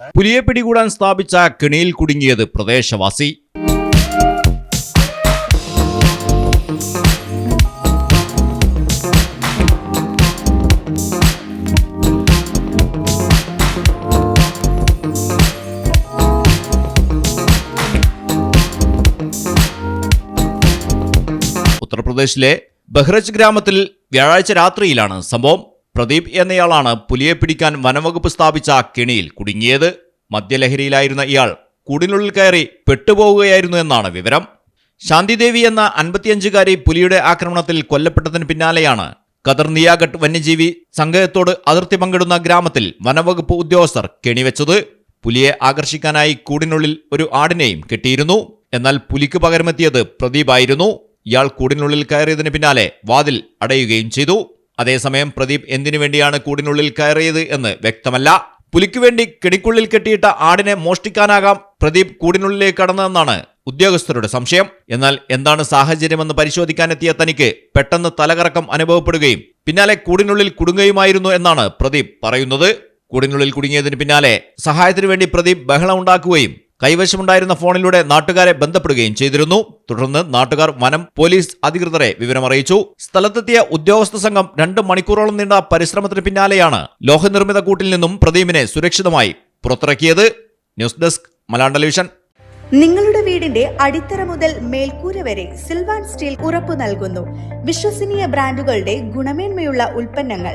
പുലിയെ പിടികൂടാൻ സ്ഥാപിച്ച കെണിയിൽ കുടുങ്ങിയത് പ്രദേശവാസി. ഉത്തർപ്രദേശിലെ ബഹ്റജ് ഗ്രാമത്തിൽ വ്യാഴാഴ്ച രാത്രിയിലാണ് സംഭവം. പ്രദീപ് എന്നയാളാണ് പുലിയെ പിടിക്കാൻ വനംവകുപ്പ് സ്ഥാപിച്ച കെണിയിൽ കുടുങ്ങിയത്. മദ്യലഹരിയിലായിരുന്ന ഇയാൾ കൂടിനുള്ളിൽ കയറി പെട്ടുപോവുകയായിരുന്നു എന്നാണ് വിവരം. ശാന്തിദേവി എന്ന അൻപത്തിയഞ്ചുകാരി പുലിയുടെ ആക്രമണത്തിൽ കൊല്ലപ്പെട്ടതിന് പിന്നാലെയാണ് ഖദർ നിയാഗട്ട് വന്യജീവി സംഘത്തോട് അതിർത്തി പങ്കിടുന്ന ഗ്രാമത്തിൽ വനംവകുപ്പ് ഉദ്യോഗസ്ഥർ കെണിവെച്ചത്. പുലിയെ ആകർഷിക്കാനായി കൂടിനുള്ളിൽ ഒരു ആടിനെയും കെട്ടിയിരുന്നു. എന്നാൽ പുലിക്ക് പകരമെത്തിയത് പ്രദീപായിരുന്നു. ഇയാൾ കൂടിനുള്ളിൽ കയറിയതിന് പിന്നാലെ വാതിൽ അടയുകയും ചെയ്തു. അതേസമയം പ്രദീപ് എന്തിനു വേണ്ടിയാണ് കൂടിനുള്ളിൽ കയറിയത് എന്ന് വ്യക്തമല്ല. പുലിക്കുവേണ്ടി കെണിക്കുള്ളിൽ കെട്ടിയിട്ട ആടിനെ മോഷ്ടിക്കാനാകാം പ്രദീപ് കൂടിനുള്ളിലേക്ക് കടന്നതെന്നാണ് ഉദ്യോഗസ്ഥരുടെ സംശയം. എന്നാൽ എന്താണ് സാഹചര്യമെന്ന് പരിശോധിക്കാനെത്തിയ തനിക്ക് പെട്ടെന്ന് തലകറക്കം അനുഭവപ്പെടുകയും പിന്നാലെ കൂടിനുള്ളിൽ കുടുങ്ങുകയുമായിരുന്നു എന്നാണ് പ്രദീപ് പറയുന്നത്. കൂടിനുള്ളിൽ കുടുങ്ങിയതിന് പിന്നാലെ സഹായത്തിനു വേണ്ടി പ്രദീപ് ബഹളമുണ്ടാക്കുകയും കൈവശമുണ്ടായിരുന്ന ഫോണിലൂടെ നാട്ടുകാരെ ബന്ധപ്പെടുകയും ചെയ്തിരുന്നു. തുടർന്ന് നാട്ടുകാർ വനം പോലീസ് അധികൃതരെ വിവരമറിയിച്ചു സ്ഥലത്തെത്തിയ ഉദ്യോഗസ്ഥ സംഘം രണ്ട് മണിക്കൂറോളം നീണ്ട പരിശ്രമത്തിന് പിന്നാലെയാണ് ലോഹനിർമ്മിത കൂട്ടിൽ നിന്നും പ്രദീപിനെ സുരക്ഷിതമായി പുറത്തിറക്കിയത്. News desk Malayalam television. നിങ്ങളുടെ വീടിന്റെ അടിത്തറ മുതൽ മേൽക്കൂര വരെ സിൽവാൻ സ്റ്റീൽ ഉറപ്പു നൽകുന്നു. വിശ്വസനീയ ബ്രാൻഡുകളുടെ ഗുണമേന്മയുള്ള ഉൽപ്പന്നങ്ങൾ